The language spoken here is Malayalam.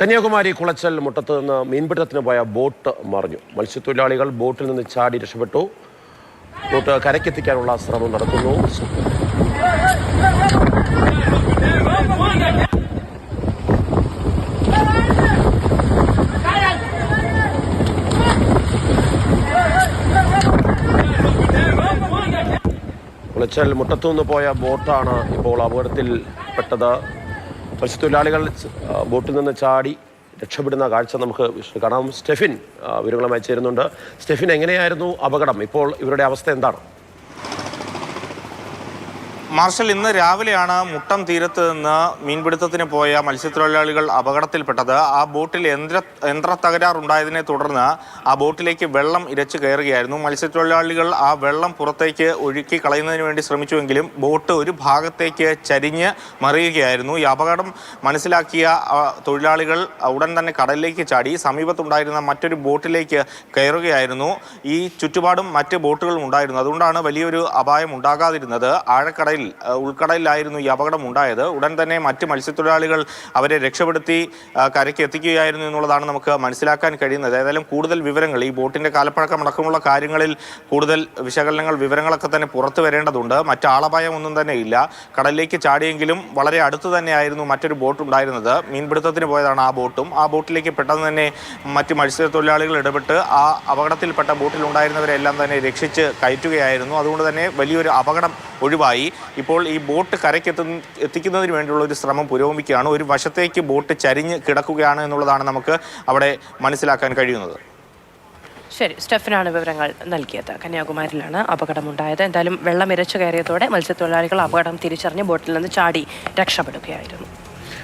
കന്യാകുമാരി കുളച്ചൽ മുട്ടത്ത് നിന്ന് മീൻപിടുത്തത്തിന് പോയ ബോട്ട് മറിഞ്ഞു. മത്സ്യത്തൊഴിലാളികൾ ബോട്ടിൽ നിന്ന് ചാടി രക്ഷപ്പെട്ടു. ബോട്ട് കരക്കെത്തിക്കാനുള്ള ശ്രമം നടത്തുന്നു കുളച്ചൽ മുട്ടത്തു നിന്ന് പോയ ബോട്ടാണ് ഇപ്പോൾ അപകടത്തിൽപ്പെട്ടത്. മത്സ്യത്തൊഴിലാളികൾ ബോട്ടിൽ നിന്ന് ചാടി രക്ഷപ്പെടുന്ന കാഴ്ച നമുക്ക് കാണാം. സ്റ്റെഫിൻ വിവരങ്ങളുമായി ചേരുന്നുണ്ട്. സ്റ്റെഫിൻ എങ്ങനെയായിരുന്നു അപകടം? ഇപ്പോൾ ഇവരുടെ അവസ്ഥ എന്താണ്? മാർഷൽ ഇന്ന് രാവിലെയാണ് മുട്ടം തീരത്ത് നിന്ന് മീൻപിടുത്തത്തിന് പോയ മത്സ്യത്തൊഴിലാളികൾ അപകടത്തിൽപ്പെട്ടത്. ആ ബോട്ടിൽ യന്ത്ര യന്ത്ര തകരാറുണ്ടായതിനെ തുടർന്ന് ആ ബോട്ടിലേക്ക് വെള്ളം ഇരച്ചു കയറുകയായിരുന്നു. മത്സ്യത്തൊഴിലാളികൾ ആ വെള്ളം പുറത്തേക്ക് ഒഴുക്കി കളയുന്നതിന് വേണ്ടി ശ്രമിച്ചുവെങ്കിലും ബോട്ട് ഒരു ഭാഗത്തേക്ക് ചരിഞ്ഞ് മറിയുകയായിരുന്നു. ഈ അപകടം മനസ്സിലാക്കിയ തൊഴിലാളികൾ ഉടൻ തന്നെ കടലിലേക്ക് ചാടി സമീപത്തുണ്ടായിരുന്ന മറ്റൊരു ബോട്ടിലേക്ക് കയറുകയായിരുന്നു. ഈ ചുറ്റുപാടും മറ്റ് ബോട്ടുകളും ഉണ്ടായിരുന്നു. അതുകൊണ്ടാണ് വലിയൊരു അപായം ഉണ്ടാകാതിരുന്നത്. ആഴക്കടലിൽ ആ, ഉൾക്കടലിലായിരുന്നു ഈ അപകടം ഉണ്ടായത്. ഉടൻ തന്നെ മറ്റ് മത്സ്യത്തൊഴിലാളികൾ അവരെ രക്ഷപ്പെടുത്തി കരയ്ക്ക് എത്തിക്കുകയായിരുന്നു എന്നുള്ളതാണ് നമുക്ക് മനസ്സിലാക്കാൻ കഴിയുന്നത്. ഏതായാലും കൂടുതൽ വിവരങ്ങൾ ഈ ബോട്ടിന്റെ കാലപ്പഴക്കം അടക്കമുള്ള കാര്യങ്ങളിൽ കൂടുതൽ വിശകലനങ്ങൾ വിവരങ്ങളൊക്കെ തന്നെ പുറത്തു വരേണ്ടതുണ്ട്. മറ്റാളപായം ഒന്നും തന്നെ ഇല്ല. കടലിലേക്ക് ചാടിയെങ്കിലും വളരെ അടുത്ത് തന്നെയായിരുന്നു മറ്റൊരു ബോട്ട് ഉണ്ടായിരുന്നത്. മീൻപിടുത്തത്തിന് പോയതാണ് ആ ബോട്ടും. ആ ബോട്ടിലേക്ക് പെട്ടെന്ന് തന്നെ മറ്റ് മത്സ്യത്തൊഴിലാളികൾ ഇടപെട്ട് ആ അപകടത്തിൽപ്പെട്ട ബോട്ടിലുണ്ടായിരുന്നവരെല്ലാം തന്നെ രക്ഷിച്ച് കയറ്റുകയായിരുന്നു. അതുകൊണ്ട് തന്നെ വലിയൊരു അപകടം ഒഴിവായി. ഇപ്പോൾ ഈ ബോട്ട് കരയ്ക്ക് എത്തിക്കുന്നതിന് വേണ്ടിയുള്ള ഒരു ശ്രമം പുരോഗമിക്കുകയാണ്. ഒരു വശത്തേക്ക് ബോട്ട് ചരിഞ്ഞ് കിടക്കുകയാണ് എന്നുള്ളതാണ് നമുക്ക് അവിടെ മനസ്സിലാക്കാൻ കഴിയുന്നത്. ശരി സ്റ്റെഫിനാണ് വിവരങ്ങൾ നൽകിയത്. കന്യാകുമാരിയിലാണ് അപകടമുണ്ടായത്. എന്തായാലും വെള്ളം ഇരച്ചു കയറിയതോടെ മത്സ്യത്തൊഴിലാളികൾ അപകടം തിരിച്ചറിഞ്ഞ് ബോട്ടിൽ നിന്ന് ചാടി രക്ഷപ്പെടുകയായിരുന്നു.